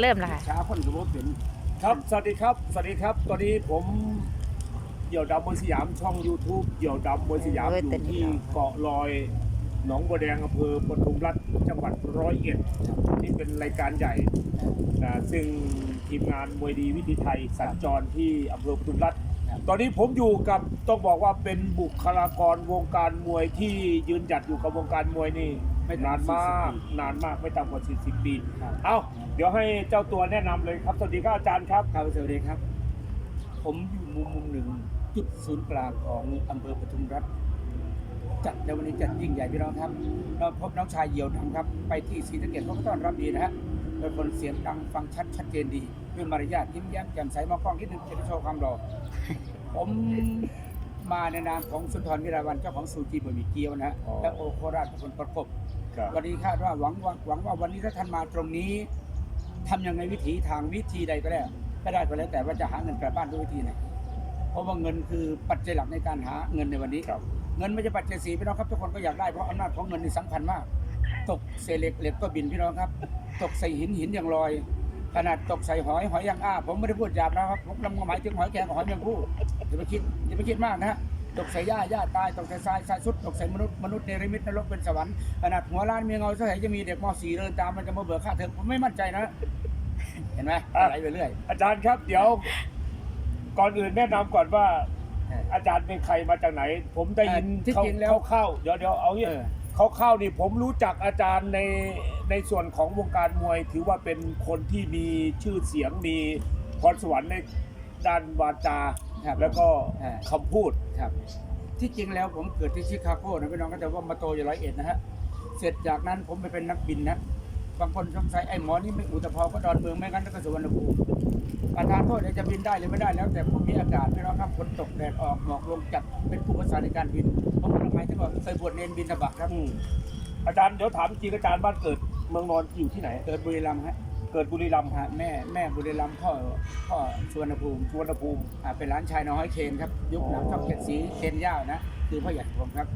เริ่มแล้วค่ะ ช้าคนก็บ่เป็นครับ สวัสดีครับ สวัสดีครับ ตอนนี้ผมเหยี่ยวดำบนสยามช่อง YouTube เหยี่ยวดำบนสยามเอออยู่แต่นี่ที่เราเกาะลอยหนองบัวแดงอำเภอปทุมรัฐจังหวัดร้อยเอ็ดนี่เป็นรายการใหญ่นะซึ่งทีมงานมวยดีวิถีไทยสัญจรที่อำเภอปทุมรัฐ ตอนนี้ผมอยู่กับต้องบอกว่าเป็นบุคลากรวงการมวยที่ยืนหยัดอยู่กับวงการมวยนี่ไม่นานต่ำกว่มาก40ปีนานมากไม่ต่ำกว่า40ปีครับเอ้า เดี๋ยวให้เจ้าตัวแนะนำเลยครับ สวัสดีครับอาจารย์ครับ ครับสวัสดีครับ ผมอยู่มุมมุมหนึ่งจุดศูนย์กลางของอำเภอปทุมรัฐจัดในวันนี้จัดยิ่งใหญ่พี่น้องครับ เราพบน้องชายเหยี่ยวดำครับ ไปที่ศรีสะเกษเขาก็ต้อนรับดีนะฮะเป็นคนเสียงดังฟังชัดชัดเจนดีด้วยมารยาทยิ้มแย้มแจ่มใสมองกล้องนิดนึงจะได้โชว์ความหล่อผมมาในนามของสุนทรวิราวันเจ้าของซูจีบะหมี่เกี๊ยวนะฮะอ๋อ และโอโคราชเป็นคนประกบ ครับ วันนี้คาดว่าหวังว่าหวังว่าวันนี้ถ้าท่านมาตรงนี้ ทำยังไงวิถีทางวิธีใดก็ได้ก็ได้ก็แล้วแต่ว่าจะหาเงินกลับบ้านด้วยวิธีไหนเพราะว่าเงินคือปัจจัยหลักในการหาเงินในวันนี้ครับ เงินไม่ใช่ปัจจัยสีพี่น้องครับทุกคนก็อยากได้เพราะอำนาจของเงินนี่สำคัญมาก ตกเศษเหล็กเหล็กก็บินพี่น้องครับ ตกใส่หินหินยังลอย ขนาดตกใส่หอยหอยยังอ้า ผมไม่ได้พูดหยาบนะครับผมกำลังหมายถึงหอยแครงกับหอยแมงผู้อย่าไปคิดอย่าไปคิดมากนะฮะ ตกใส่หญ้าหญ้าตายตกใส่ทรายทรายสุดตกใส่มนุษย์มนุษย์เนรมิตนรกเป็นสวรรค์ขนาดหัวล้านมีเงาเท่าไหร่จะมีเด็กม .4 เดินตามมันจะมาเบิกค่าเทอมผมไม่มั่นใจนะ เห็นไหมไหลไปเรื่อย อาจารย์ครับเดี๋ยว ก่อนอื่นแนะนำก่อนว่าเอออาจารย์เป็นใครมาจากไหน ผมได้ยินเอ่อที่เข้าจริงแล้ว เข้าๆเดี๋ยวเดี๋ยวเอางี้เออเขาเข้าๆนี่ผมรู้จักอาจารย์ในในส่วนของวงการมวย ถือว่าเป็นคนที่มีชื่อเสียงมีพรสวรรค์ในด้านวาจา ครับแล้วก็เออคำพูด ครับ ที่จริงแล้วผมเกิดที่ชิคาโกนะพี่น้องก็แต่ว่ามาโตอยู่ร้อยเอ็ดนะฮะ เสร็จจากนั้นผมไปเป็นนักบินนะ บางคนสงสัยไอ้หมอนี่ไม่อุตภาวก็ดอนเมืองไม่งั้นก็สุวรรณภูมิประธานโทษเดี๋ยวจะบินได้หรือไม่ได้แล้ว แต่ผมมีอากาศพี่น้องครับฝนตกแดดออกหมอกลงจัดเป็นผู้ประสานในการบินผมก็หมายถึงว่าเคยบวชเนนบินตบะครับ อืมอาจารย์เดี๋ยวถามจริงอาจารย์บ้านเกิดเมืองนอนอยู่ที่ไหน เกิดบุรีรัมย์ฮะ เกิดบุรีรัมย์ฮะแม่แม่บุรีรัมย์พ่อพ่อสุวรรณภูมิสุวรรณภูมิอ่าเป็นหลานชายน้อยเคนครับ ยุคหนังอ๋อช่องเจ็ดสีเคนย่านะ คือพ่อใหญ่ผมครับ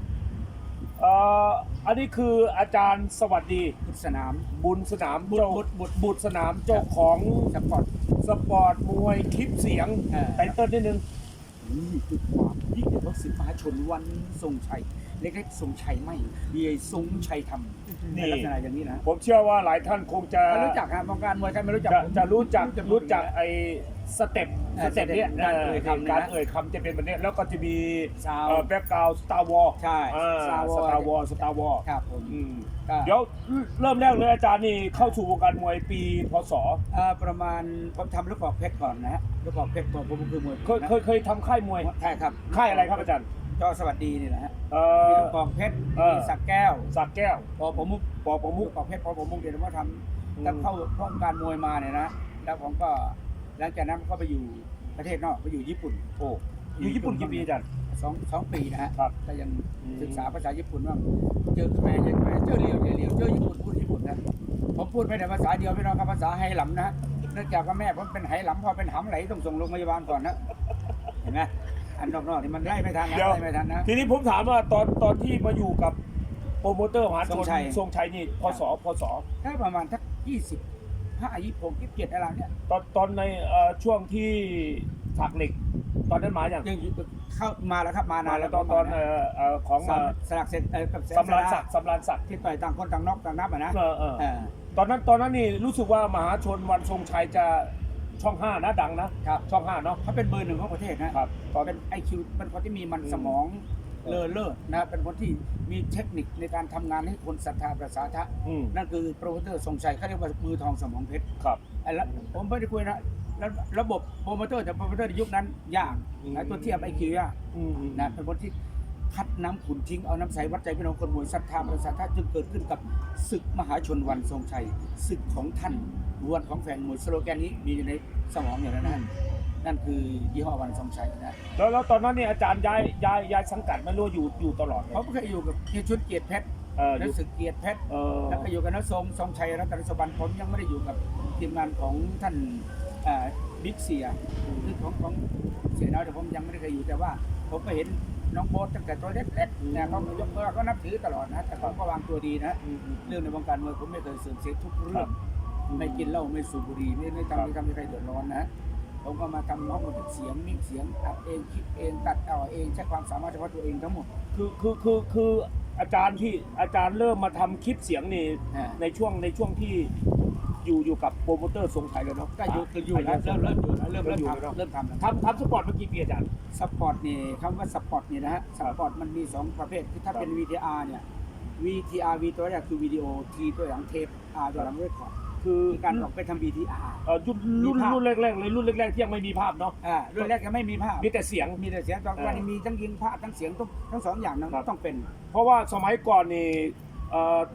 เอ่ออันนี้คืออาจารย์สวัสดีพุทธสนาม บุญสนามบุตรเจ้าบุตรบุตรบุตรสนามเจ้าของสปอร์ตสปอร์ตมวยคลิปเสียงเออ ไตเติ้ลนิดนึง นี่คือความยิ่งใหญ่ของศึกมหาชนวันทรงชัย เล็กๆทรงชัยไม่เบียทรงชัยทำในลักษณะอย่างนี้นะผมเชื่อว่าหลายท่านคงจะไม่รู้จักฮะวงการมวยใครไม่รู้จักจะผมจะรู้จักจะรู้จักไอ้สเต็ปเอสอเต็ปเนี้ยสเต็ปการเอ่ยคำนะการเอ่ยคำจะเป็นแบบเนี้ยแล้วก็จะมีซาวแบ็กกราวสตาร์วอลใช่ส Star ตา Wars ร์วอลสตาร์วอลครับผมก็เดี๋ยวเริ่มแรกเลยอาจารย์นี่เข้าสู่วงการมวยปีพศเอ่อประมาณผมทำลูกบอกเพชรก่อนนะฮะลูกบอกเพชรก่อนผมคือมวยเคยเคยเคยทำค่ายมวยใช่ครับค่ายอะไรครับอาจารย์ จอสวัสดีนี่แหละฮะเอ่มีอลูกบอกเพชรเออ มีสักแก้วสักแก้วพอผมมุกปอประมุลูกกบอกเพชรพอผมมุกเดี๋ยวว่าทอืมำแล้วเข้าเข้าวงการมวยมาเนี่ยนะแล้วผมก็หลังจากนั้นก็ไปอยู่ประเทศนอกไปอยู่ญี่ปุ่นโอ้อยู่ญี่ปุ่นกี่ปีอาจารย์ สองสองปีนะฮะครับก็ยังอืม ศึกษาภาษาญี่ปุ่นว่างเจอแม่เจอแม่เจอเรียวเจอเรียวเจอญี่ปุ่นพูดญี่ปุ่นนะผมพูดไม่ได้ภาษาเดียวพี่น้องครับภาษาไหหลำนะฮะเนื่องจากว่าแม่ผมเป็นไหหลำพอเป็นหำไหลต้องส่งโรงพยาบาลก่อนนะเห็นไหม อันนอกๆนี่มันไล่ไม่ทันนะเดี๋ยว ไล่ไม่ทันนะ ทีนี้ผมถามว่าตอนตอนที่มาอยู่กับโปรโมเตอร์มหาชทรงนชัย ทรงชัยนี่พศพศได้ประมาณทักยี่สิบห้ายี่หกยี่สิบเจ็ดอะไรเนี่ยตอนตอนในเอ่อช่วงที่ฉากเหล็ก ตอนนั้นมาอย่างยังอยู่เข้ามาแล้วครับมาานมานแล้วตอนตอนเอ่อเอ่อของสาเอ่มอสลักเสร็จเออกับแสนสำราญสศักดิ์สำราญศักดิ์ที่ต่อยต่างคนต่างนอกต่างนับอะนะเออเออเออตอนนั้นตอนนั้นนี่รู้สึกว่ามหาชนวันทรงชัยจะ ช่องห้านะดังนะครับ ช่องห้าเนาะ เขาเป็นเบอร์หนึ่งของประเทศนะครับตอนเป็นไอคิวเป็นคนที่มีมันอืมสมองเลอเลิศนะเป็นคนที่มีเทคนิคในการทำงานให้คนศรัทธาประสาทะอืมนั่นคือโปรโมเตอร์ทรงชัยเขาเรียกว่ามือทองสมองเพชรครับ ไอ้ละผมไม่ได้คุยนะแล้วระบบโปรโมเตอร์แต่โปรโมเตอร์ในยุคนั้นยากอืม นะตัวเทียบไอคิวยากอืมอืมนะเป็นคนที่ คัดน้ำขุนทิ้งเอาน้ำใสวัดใจพี่น้องคนมวยศรัทธาประสาทะจึงเกิดขึ้นกับศึกมหาชนวันทรงชัยศึกของท่านวันของแฟนมวยสโลแกนนี้มีอยู่ในสมองอย่างนั้นนะนั่นคือยี่ห้อวันทรงชัยนะแล้วแล้วตอนนั้นนี่อาจารย์ย้ายย้ายย้ายสังกัดไม่รู้ว่าอยู่อยู่ตลอดไหมเขาก็เคยอยู่กับเฮียชุดเกียรติเพชรเอออนักยู่ศึกเกียรติเพชรเออแล้วก็อยู่กับนักทรงทรงชัยรัตนสวรรค์ผมยังไม่ได้อยู่กับทีมงานของท่านเอ่อบิ๊กเสียคือของของเสียน้อยแต่ผมยังไม่ได้เคยอยู่แต่ว่าผมไปเห็น น้องโบ๊ทตั้งแต่ตัวเล็กๆเนี่ยเขาก็ยกมือก็นับถือตลอดนะ แต่เขาก็วางตัวดีนะอืมอืมเรื่องในวงการมวยผมไม่เคยเสื่อมเสียทุกเรื่อง ไม่กินเหล้าไม่สูบบุหรี่ไม่ไม่ทำไม่ทำให้ใครเดือดร้อนนะ ผมก็มาทำน้องบันทึกเสียงมิกเสียงอัดเองคิดเองตัดต่อเองใช้ความสามารถเฉพาะตัวเองทั้งหมด คือคือคือคืออาจารย์ที่อาจารย์เริ่มมาทำคลิปเสียงนี่อ่าในช่วงในช่วงที่ อยู่อยู่กับโปรโมเตอร์ทรงไทยเลยเนาะก็อยู่คืออยู่แล้วเริ่มเริ่มอยู่แล้วเริ่มเริ่มทำเริ่มทำแล้วทำทำสปอร์ตเมื่อกี่ปีอาจารย์สปอร์ตนี่คำว่าสปอร์ตนี่นะฮะสปอร์ตมันมีสองประเภทคือถ้าเป็น VTR เนี่ย VTR V ตัวแรกคือวิดีโอ T ตัวหลังเทป R ตัวหลังเรคคอร์ดคือคือการออกไปทำ VTR เอ่อรุ่นรุ่นมีภาพรุ่นแรกๆเลยรุ่นแรกๆที่ยังไม่มีภาพเนาะอ่ารุ่นแรกยังไม่มีภาพมีแต่เสียงมีแต่เสียงตอนเออวันนี้มีทั้งยิงภาพทั้งเสียงต้องทั้งสองอย่างนั้นครับต้องเป็น เพราะว่าสมัยก่อนนี่เอ่อ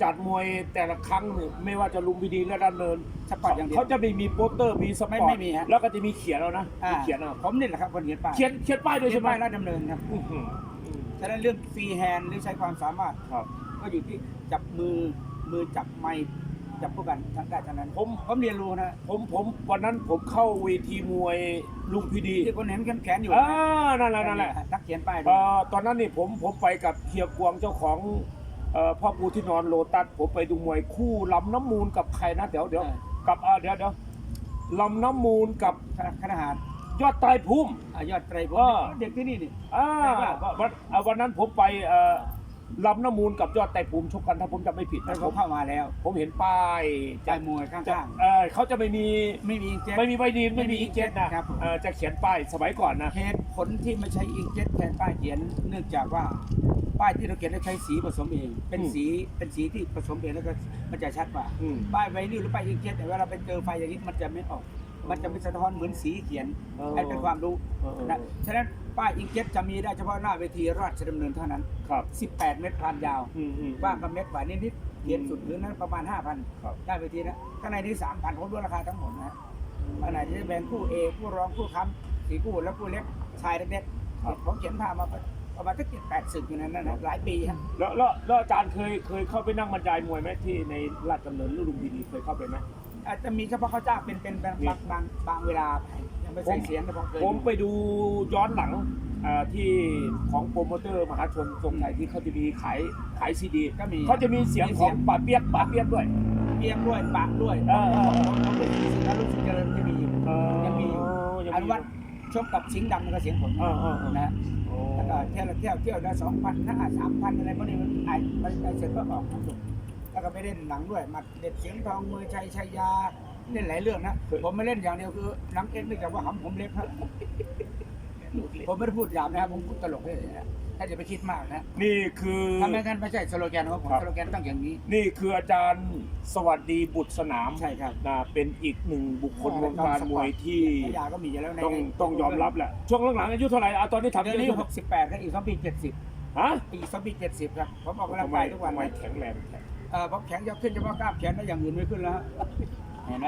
จัดมวยแต่ละครั้งนี่ไม่ว่าจะลุมพินีและดำเนินสปอร์ตอย่างเดียวเขาจะมีมีโปสเตอร์มีสปอร์ตไม่ไม่มีฮะ แล้วก็จะมีเขียนแล้วนะอ่ามีเขียนเอาผมนี่แหละครับคนเขียนป้ายเขียนเขียนป้ายด้วยเขียใช่นไหมป้ายและดำเนินครับอื้อหือฉะนั้นเรื่องฟรีแฮนด์หรือใช้ความสามารถ ครับ ก็อยู่ที่จับมือมือจับไม้จับพวกกันทั้งได้ทั้งนั้นผมผมเรียนรู้นะผมผมวันนั้นผมเข้าเวทีมวยลุมพินีที่คนเห็นแขนแขนอยู่อ่านั่นแหละนั่นแหละ นักเขียนป้ายด้วเอ่ยอตอนนั้นนี่ผมผมไปกับเฮียกวงเจ้าของเอ่อ พ่อปูที่นอนโลตัสผมไปดูมวยคู่ลำน้ำมูลกับใครนะเดี๋ยวเดี๋ยวกับเอ่อเดี๋ยวเดี๋ยวลำน้ำมูลกับคณะหารยอดตายพุ่มอะยอดไตรผมอ่าเด็กที่นี่นี่อ่าใช่ป่ะวันอ่าวันนั้นผมไปเอ่อลำน้ำมูลกับยอดไตรภูมิชกกันถ้าผมจำไม่ผิดแล้นะวผเขามเข้ามาแล้ว ผมเห็นป้ายจ่ายมวยข้จะางเออเขาจะไม่มีๆไม่มีอิงเจ็ตไม่มีใบดีนไม่ไม่มีมีอิงเจ็ตนะครับผมเออจะเขียนป้ายสมัยก่อนนะเหตุผลที่ไม่ใช้อิงเจ็ตแทนป้ายเขียนเนื่องจากว่า ป้ายที่เราเขียนเราใช้สีผสมเอง เป็นสีเป็นสีที่ผสมเองแล้วก็มันจะชัดกว่าอืม ป้ายไวนิลหรือป้ายอิงเจ็ตแต่เวลาไปเจอไฟอย่างนี้มันจะไม่ออก มันจะไม่สะท้อนเหมือนสีเขียนเออให้เป็นความรู้เออเออ นะฉะนั้นป้ายอิงเจ็ตจะมีได้เฉพาะหน้าเวทีราชดำเนินเท่านั้น ครับ18 เมตรความยาวอืมอืม กว้างกับเมตรกว่านิดๆเขียนสุดหรือนั้นประมาณ5,000ครับได้ไปทีนะข้างในนี้3,000ผมดูราคาทั้งหมดนะข้างในที่แบ่งคู่เอคู่รองคู่ค้ำสี่คู่แล้วคู่เล็กชายเล็กครับๆผมเขียนผ้ามา ประมาณสักเจ็ดแปดสิบอยู่นั้นนะนะหลายปีฮะแล้วแล้วแล้วอาจารย์เคยเคยเข้าไปนั่งบรรยายมวยไหมที่ในราชดำเนินหรือลุมพินีเคยเข้าไปไหม อาจจะมีเฉพาะเขาจ้างเป็นเป็นบางบางบางบางเวลาไปยังไม่ใส่เสียงแต่ผมเคยผมไปดูย้อนหลังอ่าที่ของโปรโมเตอร์มหาชนทรงไหนที่เขาจะมีขายขายซีดีก็มีเขาจะมีเสียงของป่าเปียกป่าเปียกด้วยเปียกด้วยปากด้วยเออเออผมเป็นสิ่งนั้นรู้สึกเจริญที่มีอยู่เออยังมีอยู่ยังอันมีวัด ชกกับสิงห์ดำนั่นก็เสียงผมเออเออเออนะโอ้แล้วก็เที่ยวละเที่ยวเที่ยวละสองพันห้าสามพันอะไรพวกนี้มันไอ้ไปไปเสร็จก็ออกจบแล้วก็ไปเล่นหนังด้วยมาเด็ดเสียงทองมือชัยชัยยาเล่นหลายเรื่องนะผมไม่เล่นอย่างเดียวคือหนังเอ็กซ์เนื่องจากว่าหำผมเล็กครับ ผมไม่ได้พูดหยาบนะครับผมพูดตลกเลยนะ ถ้าจะไปคิดมากนะนี่คือ ทำไมกันไม่ใช่สโลแกนของผมครับ สโลแกนต้องอย่างนี้ นี่คืออาจารย์สวัสดีบุตรสนามใช่ครับนะเป็นอีกหนึ่งบุคคลวงการมวยที่ยาก็มีอยู่แล้วในต้องต้องยอมรับแหละ ช่วงหลังๆอายุเท่าไหร่อะตอนนี้ทำเดือนเยนี้อะหกสิบแปดครับอีกสองปีเจ็ดสิบฮะอีกสองปีเจ็ดสิบครับผมออกกำลัทำงไมกายทุกวันทำไมนะแข็งแรงแข็งเออผมแข็งจะขึ้นเฉพาะกล้ามแขนแล้วอย่างอื่นไม่ขึ้นแล้วฮะ เห็นไหม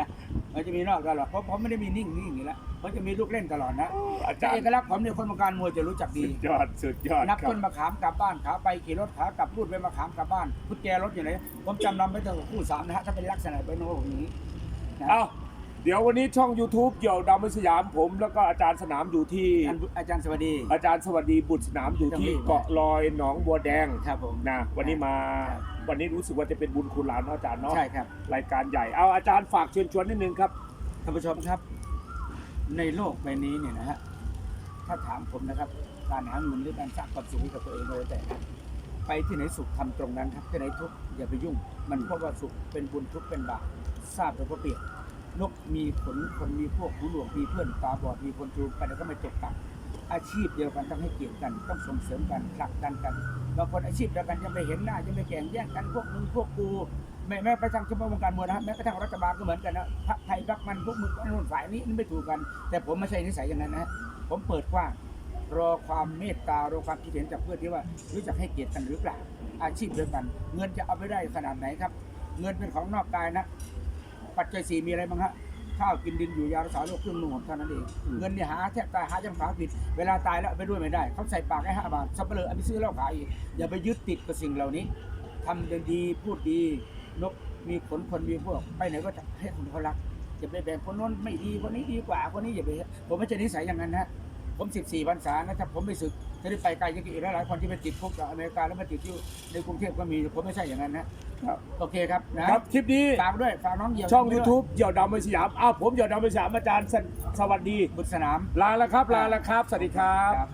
มันจะมีนอกตลอดเพราะผมไม่ได้มีนิ่งนิ่งอยู่แล้วเขาจะมีลูกเล่นตลอดนะอาแต่จารเอย์กลักษณ์ผมเนี่ยคนวงการมวยจะรู้จักดีสุดยอดสุดยอดนับครับต้นมะขามกลับบ้านขาไปขี่รถขากลับรูดไปมะขามกลับบ้านพุทแจรถอยู่ไหนผมจำนำไปตั้งแต่คู่สามนะฮะถ้าเป็นลักษณะเป็นโน้ตอย่างนี้นะเอ้าเดี๋ยววันนี้ช่อง YouTube เกี่ยวดาวมสยามผม แล้วก็อาจารย์สนามอยู่ที่อาจารย์อาจารย์สวัสดี อาจารย์สวัสดีบุตรสนามอยู่ที่เกาะลอยหนองบัวแดงครับผมนะวันนี้มาครับ วันนี้รู้สึกว่าจะเป็นบุญคุณหลานเนาะอาจารย์เนาะใช่ครับรายการใหญ่เอาอาจารย์ฝากเชิญชวนนิดนึงครับท่านผู้ชมครับ ในโลกใบนี้เนี่ยนะฮะถ้าถามผมนะครับ การหาเงินหรือการสร้างความสุขให้กับตัวเองเลยแต่นะไปที่ไหนสุขทำตรงนั้นครับที่ไหนทุกข์อย่าไปยุ่ง มันเพราะว่าสุขเป็นบุญทุกข์เป็นบาปทราบแต่ก็เปรียบนกมีขนคนมีพวกหูหลวงมีเพื่อนตาบอดมีคนจูงไปแล้วก็ไม่จบกัน อาชีพเดียวกันต้องให้เกียรติกัน ต้องส่งเสริมกันผลักดันกันบางคนอาชีพเดียวกันยังไม่เห็นหน้ายังไม่แข่งแย่งกันพวกมึงพวกกูแม้แม้กระทั่งเฉพาะวงการมวยนะแม้กระทั่งรัฐบาลก็เหมือนกันนะพรรคไทยพรรคมันพวกมึงก็นู่นฝ่ายนี้ไม่ถูกกัน แต่ผมไม่ใช่นิสัยอย่างนั้นนะฮะผมเปิดกว้างรอความเมตตารอความคิดเห็นจากเพื่อนที่ว่ารู้จักให้เกียรติกันหรือเปล่าอาชีพเดียวกัน เงินจะเอาไปได้ขนาดไหนครับ เงินเป็นของนอกกายนะ ปัจจัยสี่มีอะไรบ้างฮะ ข้าวกินดินอยู่ยารักษาโรคเครื่องนุ่งห่มเท่านั้นเองอืมเงินเนี่ยหาแทบตายหาจนฝาผิด เวลาตายแล้วเอาไปด้วยไม่ได้ เขาใส่ปากให้ห้าบาทสับเปลือเอาไปซื้อเหล้าขายอีกอย่าไปยึดติดกับสิ่งเหล่านี้ทำดีพูดดีนกมีขนคนมีพวก ไปไหนก็จะให้คนเขารักอย่าไปแบ่งคนโน้นไม่ดีคนนี้ดีกว่าคนนี้อย่าไปผมไม่ใช่นิสัยอย่างนั้นนะ ผมสิบสี่พรรษานะถ้าผมไม่ศึกจะได้ไปไกลยังอีกหลายๆคนที่ไปติดคุกจากอเมริกาแล้วมาติดที่ในกรุงเทพก็มีผมไม่ใช่อย่างนั้นนะครับโอเคครับนะครับคลิปนี้ฝากด้วยฝากน้องเหยียบช่องด้วย YouTube เหยี่ยวดำไปสยามอ้าวผมเหยี่ยวดำไปสยามอาจารย์สสวัสดีบุษสนามลาแล้วครับลาแล้วครับสวัสดีครับ